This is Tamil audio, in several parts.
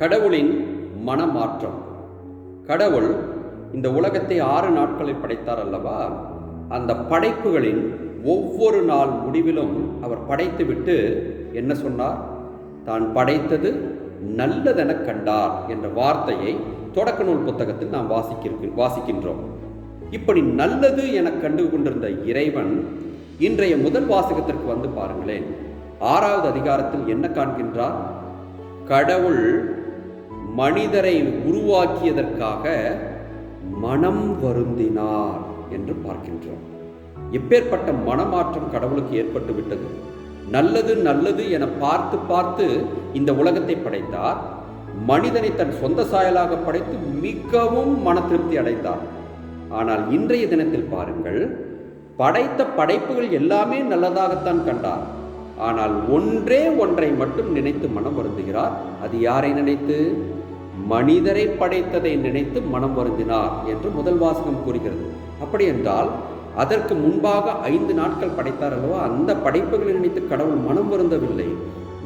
கடவுளின் மனமாற்றம். கடவுள் இந்த உலகத்தை ஆறு நாட்களில் படைத்தார் அல்லவா? அந்த படைப்புகளின் ஒவ்வொரு நாள் முடிவிலும் அவர் படைத்துவிட்டு என்ன சொன்னார்? தான் படைத்தது நல்லதென கண்டார் என்ற வார்த்தையை தொடக்க நூல் புத்தகத்தில் நாம் வாசிக்க வாசிக்கின்றோம். இப்படி நல்லது என கண்டு கொண்டிருந்த இறைவன் இன்றைய முதல் வாசகத்திற்கு வந்து பாருங்களேன். ஆறாவது அதிகாரத்தில் என்ன காண்கின்றார்? கடவுள் மனிதரை உருவாக்கியதற்காக மனம் வருந்தினார் என்று பார்க்கின்றோம். எப்பேற்பட்ட மனமாற்றம் கடவுளுக்கு ஏற்பட்டு விட்டது? நல்லது நல்லது என பார்த்து பார்த்து இந்த உலகத்தை படைத்தார். மனிதனை தன் சொந்த சாயலாக படைத்து மிகவும் மன திருப்தி அடைந்தார். ஆனால் இன்றைய தினத்தில் பாருங்கள் படைத்த படைப்புகள் எல்லாமே நல்லதாகத்தான் கண்டார். ஆனால் ஒன்றே ஒன்றை மட்டும் நினைத்து மனம் வருந்துகிறார். அது யாரை நினைத்து? மனிதரை படைத்ததை நினைத்து மனம் வருந்தினார் என்று முதல் வாசகம் கூறுகிறது. அப்படி என்றால் அதற்கு முன்பாக ஐந்து நாட்கள் படைத்தார் அல்லவா? அந்த படைப்புகளை நினைத்து கடவுள் மனம் வருந்தவில்லை.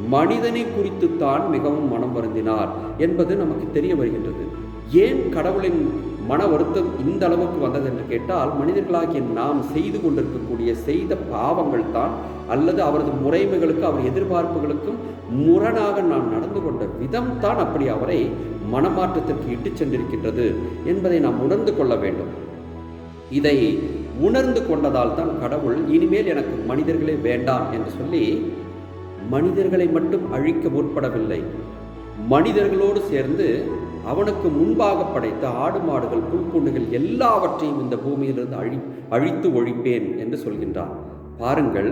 மனிதனை குறித்துத்தான் மிகவும் மனம் வருந்தினார் என்பது நமக்கு தெரிய வருகின்றது. ஏன் கடவுளின் மன வருத்தம் இந்த அளவுக்கு வந்தது என்று கேட்டால் மனிதர்களாகிய நாம் செய்து கொண்டிருக்கக்கூடிய செய்த பாவங்கள் தான் அல்லது அவரது முறைமைகளுக்கு அவர் எதிர்பார்ப்புகளுக்கும் முரணாக நாம் நடந்து கொண்ட விதம் தான் அப்படி அவரை மனமாற்றத்திற்கு இட்டு சென்றிருக்கின்றது என்பதை நாம் உணர்ந்து கொள்ள வேண்டும். இதை உணர்ந்து கொண்டதால் தான் கடவுள் இனிமேல் எனக்கு மனிதர்களே வேண்டாம் என்று சொல்லி மனிதர்களை மட்டும் அழிக்க முற்படவில்லை. மனிதர்களோடு சேர்ந்து அவனுக்கு முன்பாக படைத்த ஆடு மாடுகள் புல்புண்ணுகள் எல்லாவற்றையும் இந்த பூமியிலிருந்து அழி அழித்து ஒழிப்பேன் என்று சொல்கின்றான். பாருங்கள்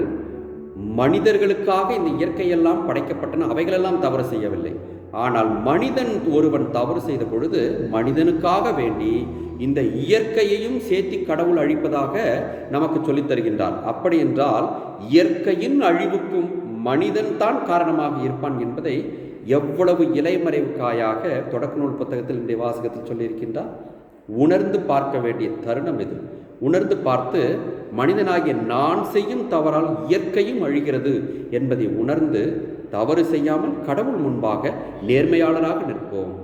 மனிதர்களுக்காக இந்த இயற்கையெல்லாம் படைக்கப்பட்டன அவைகளெல்லாம் தவறு செய்யவில்லை. ஆனால் மனிதன் ஒருவன் தவறு செய்த பொழுது மனிதனுக்காக வேண்டி இந்த இயற்கையையும் சேர்த்தி கடவுள் அழிப்பதாக நமக்கு சொல்லித் தருகின்றார். அப்படி என்றால் இயற்கையின் அழிவுக்கும் மனிதன் தான் காரணமாக இருப்பான் என்பதை எவ்வளவு இலைமறைவு காயாக தொடக்க நூல் புத்தகத்தில் இன்றைய வாசகத்தில் சொல்லியிருக்கின்றார்? உணர்ந்து பார்க்க வேண்டிய தருணம் இது உணர்ந்து பார்த்து மனிதனாகிய நான் செய்யும் தவறால் இயற்கையும் அழிகிறது என்பதை உணர்ந்து தவறு செய்யாமல் கடவுள் முன்பாக நேர்மையாளராக நிற்போம்.